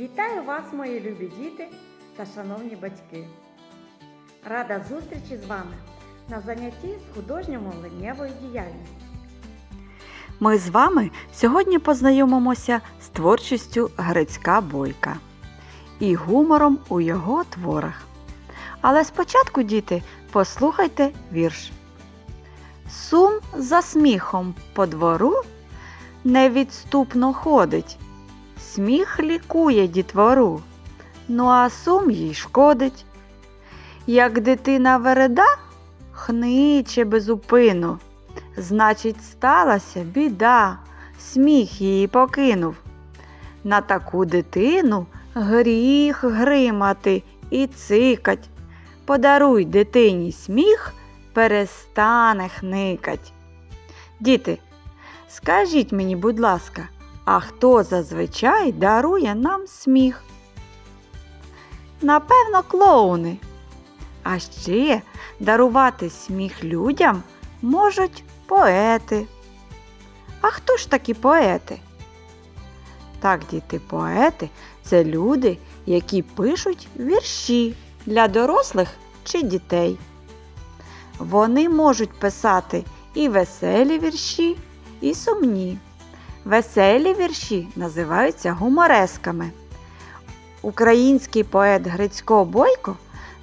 Вітаю вас, мої любі діти та шановні батьки. Рада зустрічі з вами на занятті з художньо-мовленнєвої діяльності. Ми з вами сьогодні познайомимося з творчістю Грицька Бойка і гумором у його творах. Але спочатку, діти, послухайте вірш. Сум за сміхом по двору невідступно ходить. Сміх лікує дітвору, ну а сум їй шкодить. Як дитина вереда, хниче безупину. Значить, сталася біда, сміх її покинув. На таку дитину гріх гримати і цикать. Подаруй дитині сміх, перестане хникать. Діти, скажіть мені, будь ласка, а хто зазвичай дарує нам сміх? Напевно, клоуни. А ще дарувати сміх людям можуть поети. А хто ж такі поети? Так, діти, поети це люди, які пишуть вірші для дорослих чи дітей. Вони можуть писати і веселі вірші, і сумні. Веселі вірші називаються гуморесками. Український поет Грицько Бойко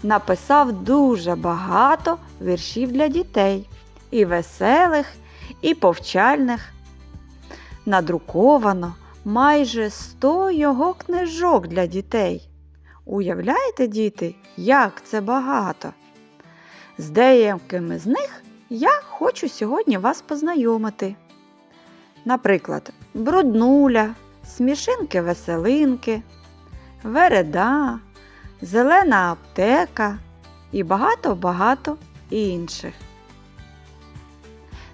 написав дуже багато віршів для дітей і веселих, і повчальних. Надруковано майже 100 його книжок для дітей. Уявляєте, діти, як це багато? З деякими з них я хочу сьогодні вас познайомити. Наприклад, бруднуля, смішинки-веселинки, вереда, зелена аптека і багато-багато інших.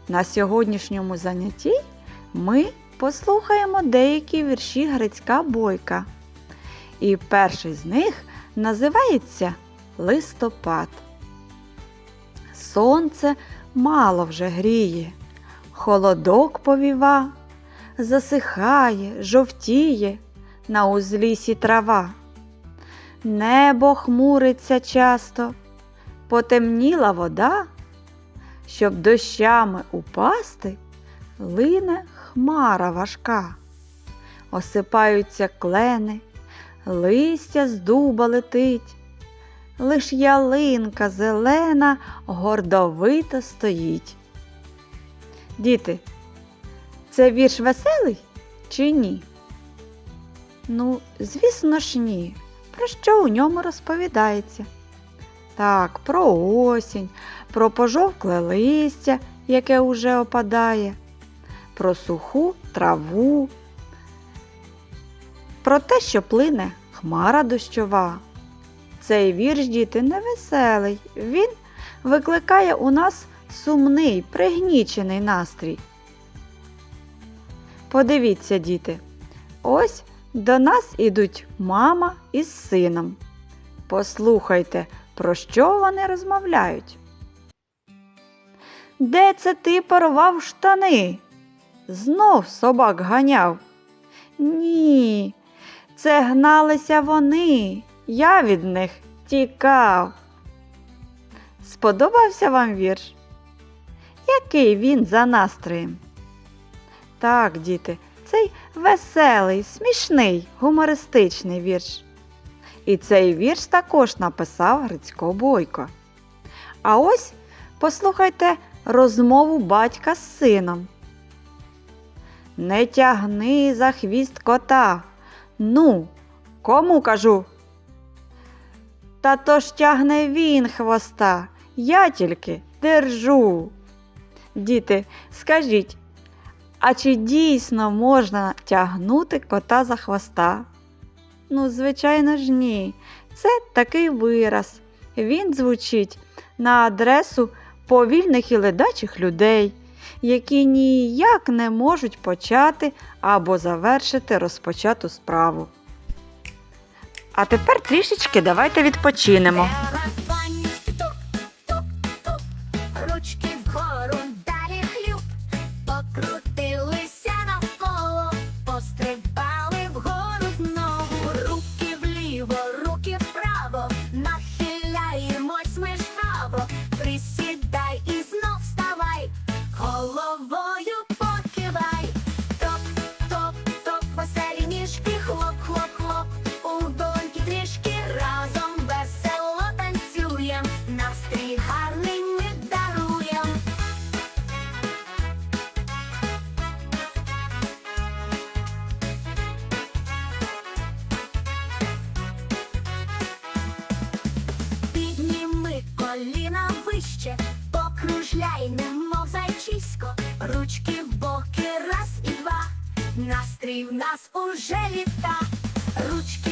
На сьогоднішньому занятті ми послухаємо деякі вірші Грицька Бойка. І перший з них називається Листопад. Сонце мало вже гріє, холодок повіва, засихає, жовтіє на узлісі трава. Небо хмуриться часто, потемніла вода, щоб дощами упасти, лине хмара важка. Осипаються клени, листя з дуба летить, лиш ялинка зелена гордовито стоїть. Діти, це вірш веселий чи ні? Ну, звісно ж, ні. Про що у ньому розповідається? Так, про осінь, про пожовкле листя, яке уже опадає, про суху траву, про те, що плине хмара дощова. Цей вірш, діти, невеселий. Він викликає у нас сумний, пригнічений настрій. Подивіться, діти, ось до нас ідуть мама із сином. Послухайте, про що вони розмовляють. Де це ти порвав штани? Знов собак ганяв. Ні, це гналися вони, я від них тікав. Сподобався вам вірш? Який він за настроєм? Так, діти, цей веселий, смішний, гумористичний вірш. І цей вірш також написав Грицько Бойко. А ось послухайте розмову батька з сином. Не тягни за хвіст кота. Ну, кому кажу? Та то ж тягне він хвоста, я тільки держу. Діти, скажіть, а чи дійсно можна тягнути кота за хвоста? Ну, звичайно ж, ні. Це такий вираз. Він звучить на адресу повільних і ледачих людей, які ніяк не можуть почати або завершити розпочату справу. А тепер трішечки давайте відпочинемо. ручки в боки раз і два, настрій в нас уже літа. Ручки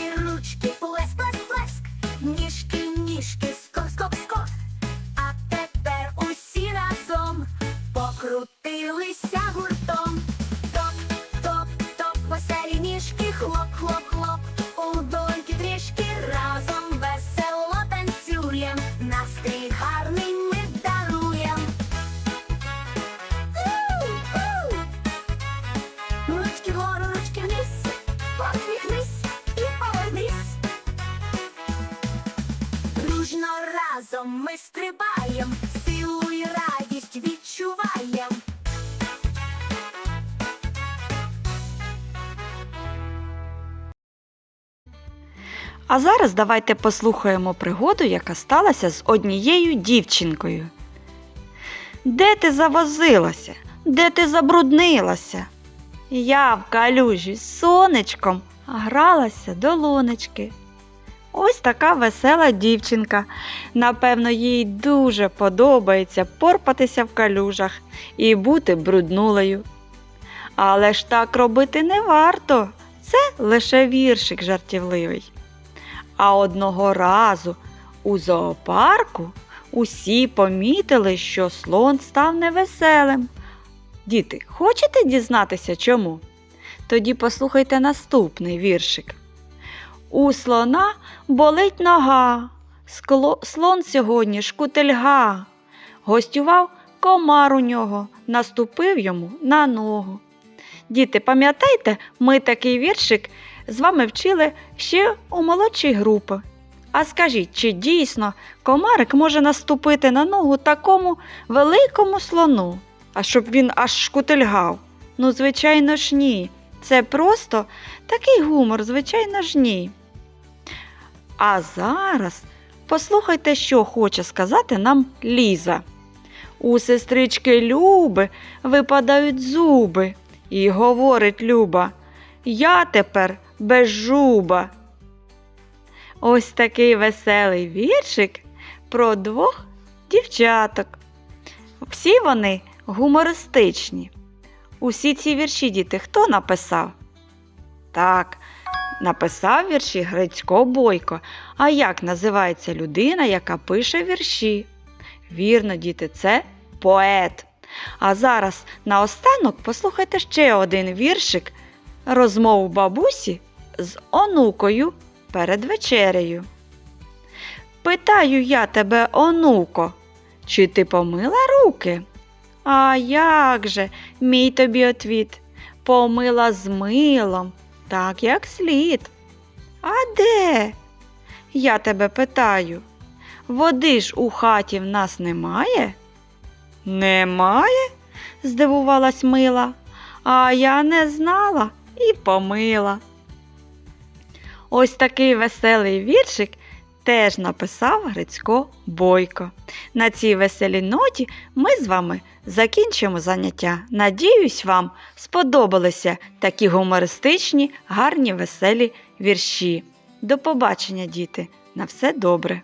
А зараз давайте послухаємо пригоду, яка сталася з однією дівчинкою. Де ти завозилася? Де ти забруднилася? Я в калюжі з сонечком гралася до луночки. Ось така весела дівчинка. Напевно, їй дуже подобається порпатися в калюжах і бути бруднулею. Але ж так робити не варто. Це лише віршик жартівливий. А одного разу у зоопарку усі помітили, що слон став невеселим. Діти, хочете дізнатися чому? Тоді послухайте наступний віршик. У слона болить нога, скло- слон сьогодні шкутельга. Гостював комар у нього, наступив йому на ногу. Діти, пам'ятаєте, ми такий віршик з вами вчили ще у молодшій групі. А скажіть, чи дійсно комарик може наступити на ногу такому великому слону, а щоб він аж шкутильгав? Ну, звичайно ж, ні. Це просто такий гумор, звичайно ж, ні. А зараз послухайте, що хоче сказати нам Ліза. У сестрички Люби випадають зуби, і говорить Люба. Я тепер без жуба. Ось такий веселий віршик про двох дівчаток. Всі вони гумористичні. Усі ці вірші діти хто написав? Так, написав вірші Грицько Бойко. А як називається людина, яка пише вірші? Вірно, діти, це поет. А зараз наостанок послухайте ще один віршик розмову бабусі з онукою перед вечерею. Питаю я тебе, онуко, чи ти помила руки? А як же, мій тобі отвіт, помила з милом, так як слід. А де? Я тебе питаю, води ж у хаті в нас немає? Немає? здивувалась мила. А я не знала і помила. Ось такий веселий віршик теж написав Грицько Бойко. На цій веселій ноті ми з вами закінчимо заняття. Надіюсь, вам сподобалися такі гумористичні, гарні, веселі вірші. До побачення, діти! На все добре!